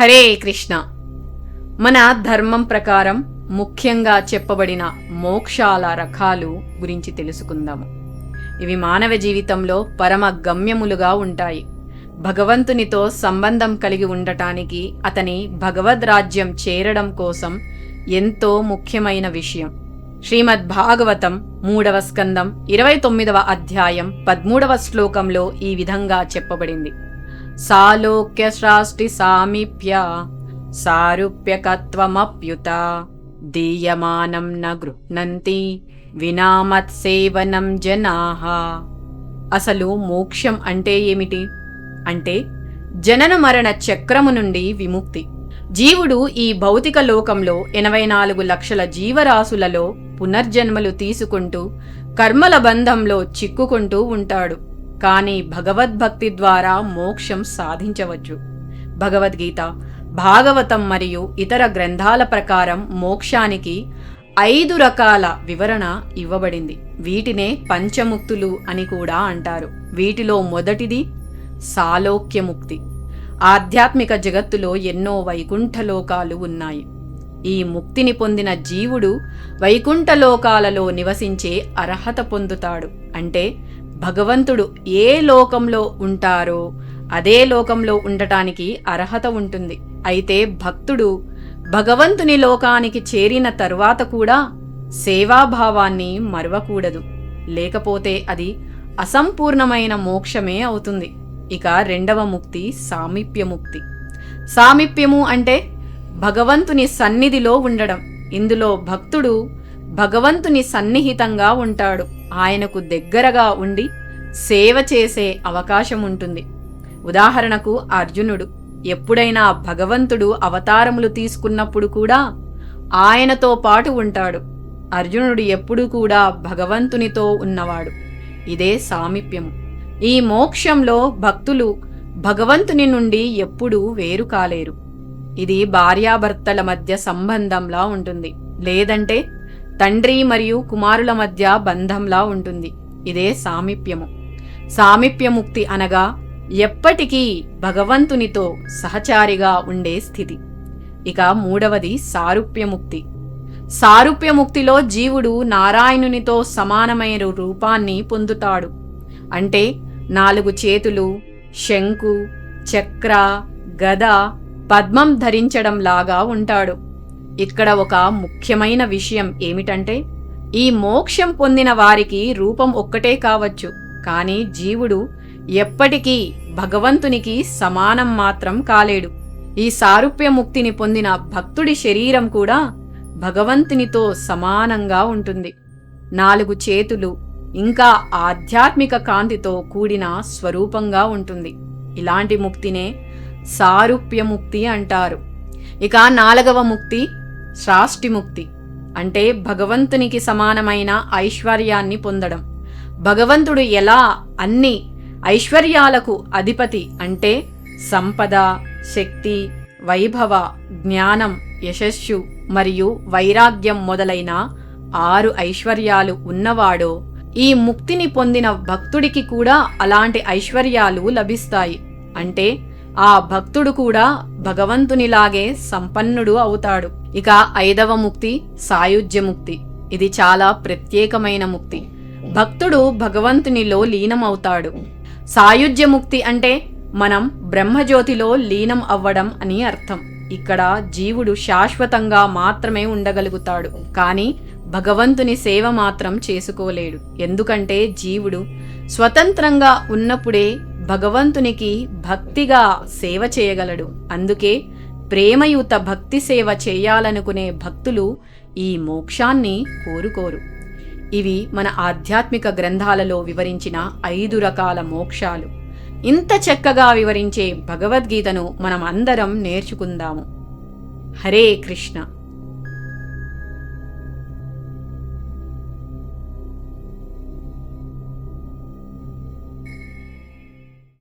హరే కృష్ణ. మన ధర్మం ప్రకారం ముఖ్యంగా చెప్పబడిన మోక్షాల రకాలు గురించి తెలుసుకుందాము. ఇవి మానవ జీవితంలో పరమ గమ్యములుగా ఉంటాయి. భగవంతునితో సంబంధం కలిగి ఉండటానికి అతని భగవద్ రాజ్యం చేరడం కోసం ఎంతో ముఖ్యమైన విషయం. శ్రీమద్ భాగవతం మూడవ స్కందం ఇరవై తొమ్మిదవ అధ్యాయం పద్మూడవ శ్లోకంలో ఈ విధంగా చెప్పబడింది. సాలోక్య శ్రాష్టి సామీప్య సారూప్యకత్వమప్యుత దీయమానం న గృహ్ణంతి వినామత్సేవనం జనాహ అసలు మోక్షం అంటే ఏమిటి? అంటే జనన మరణ చక్రము నుండి విముక్తి. జీవుడు ఈ భౌతిక లోకంలో ఎనభై నాలుగు లక్షల జీవరాశులలో పునర్జన్మలు తీసుకుంటూ కర్మల బంధంలో చిక్కుకుంటూ ఉంటాడు. కానీ భగవద్భక్తి ద్వారా మోక్షం సాధించవచ్చు. భగవద్గీత భాగవతం మరియు ఇతర గ్రంథాల ప్రకారం మోక్షానికి ఐదు రకాల వివరణ ఇవ్వబడింది. వీటినే పంచముక్తులు అని కూడా అంటారు. వీటిలో మొదటిది సాలోక్యముక్తి. ఆధ్యాత్మిక జగత్తులో ఎన్నో వైకుంఠలోకాలు ఉన్నాయి. ఈ ముక్తిని పొందిన జీవుడు వైకుంఠలోకాలలో నివసించే అర్హత పొందుతాడు. అంటే భగవంతుడు ఏ లోకంలో ఉంటారో అదే లోకంలో ఉండటానికి అర్హత ఉంటుంది. అయితే భక్తుడు భగవంతుని లోకానికి చేరిన తరువాత కూడా సేవాభావాన్ని మరవకూడదు. లేకపోతే అది అసంపూర్ణమైన మోక్షమే అవుతుంది. ఇక రెండవ ముక్తి సామీప్యముక్తి సామీప్యము అంటే భగవంతుని సన్నిధిలో ఉండడం. ఇందులో భక్తుడు భగవంతుని సన్నిహితంగా ఉంటాడు. ఆయనకు దగ్గరగా ఉండి సేవ చేసే అవకాశం ఉంటుంది ఉదాహరణకు అర్జునుడు ఎప్పుడైనా భగవంతుడు అవతారములు తీసుకున్నప్పుడు కూడా ఆయనతో పాటు ఉంటాడు. అర్జునుడు ఎప్పుడూ కూడా భగవంతునితో ఉన్నవాడు. ఇదే సామీప్యము ఈ మోక్షంలో భక్తులు భగవంతుని నుండి ఎప్పుడూ వేరు కాలేరు. ఇది భార్యాభర్తల మధ్య సంబంధంలా ఉంటుంది. లేదంటే తండ్రి మరియు కుమారుల మధ్య బంధంలా ఉంటుంది. ఇదే సామీప్యము. సామీప్యముక్తి అనగా ఎప్పటికీ భగవంతునితో సహచారిగా ఉండే స్థితి. ఇక మూడవది సారూప్యముక్తి. సారూప్యముక్తిలో జీవుడు నారాయణునితో సమానమైన రూపాన్ని పొందుతాడు. అంటే నాలుగు చేతులు శంకు చక్ర గద పద్మం ధరించడం లాగా ఉంటాడు. ఇక్కడ ఒక ముఖ్యమైన విషయం ఏమిటంటే ఈ మోక్షం పొందిన వారికి రూపం ఒక్కటే కావచ్చు కానీ జీవుడు ఎప్పటికీ భగవంతునికి సమానం మాత్రం కాలేడు. ఈ సారూప్యముక్తిని పొందిన భక్తుడి శరీరం కూడా భగవంతునితో సమానంగా ఉంటుంది. నాలుగు చేతులు ఇంకా ఆధ్యాత్మిక కాంతితో కూడిన స్వరూపంగా ఉంటుంది. ఇలాంటి ముక్తినే సారూప్యముక్తి అంటారు. ఇక నాలుగవ ముక్తి శ్రాష్టిముక్తి అంటే భగవంతునికి సమానమైన ఐశ్వర్యాన్ని పొందడం. భగవంతుడు ఎలా అన్ని ఐశ్వర్యాలకు అధిపతి అంటే సంపద శక్తి వైభవ జ్ఞానం యశస్సు మరియు వైరాగ్యం మొదలైన ఆరు ఐశ్వర్యాలు ఉన్నవాడో ఈ ముక్తిని పొందిన భక్తుడికి కూడా అలాంటి ఐశ్వర్యాలు లభిస్తాయి. అంటే ఆ భక్తుడు కూడా భగవంతునిలాగే సంపన్నుడు అవుతాడు. ఇక ఐదవ ముక్తి సాయుధ్య ముక్తి. ఇది చాలా ప్రత్యేకమైన ముక్తి. భక్తుడు భగవంతునిలో లీనమవుతాడు. సాయుధ్యముక్తి అంటే మనం బ్రహ్మజ్యోతిలో లీనం అవ్వడం అని అర్థం. ఇక్కడ జీవుడు శాశ్వతంగా మాత్రమే ఉండగలుగుతాడు. కానీ భగవంతుని సేవ మాత్రం చేసుకోలేడు. ఎందుకంటే జీవుడు స్వతంత్రంగా ఉన్నప్పుడే భగవంతునికి భక్తిగా సేవ చేయగలడు. అందుకే ప్రేమయుత భక్తి సేవ చేయాలనుకునే భక్తులు ఈ మోక్షాన్ని కోరుకోరు. ఇవి మన ఆధ్యాత్మిక గ్రంథాలలో వివరించిన ఐదు రకాల మోక్షాలు. ఇంత చక్కగా వివరించే భగవద్గీతను మనం అందరం నేర్చుకుందాము. హరే కృష్ణ.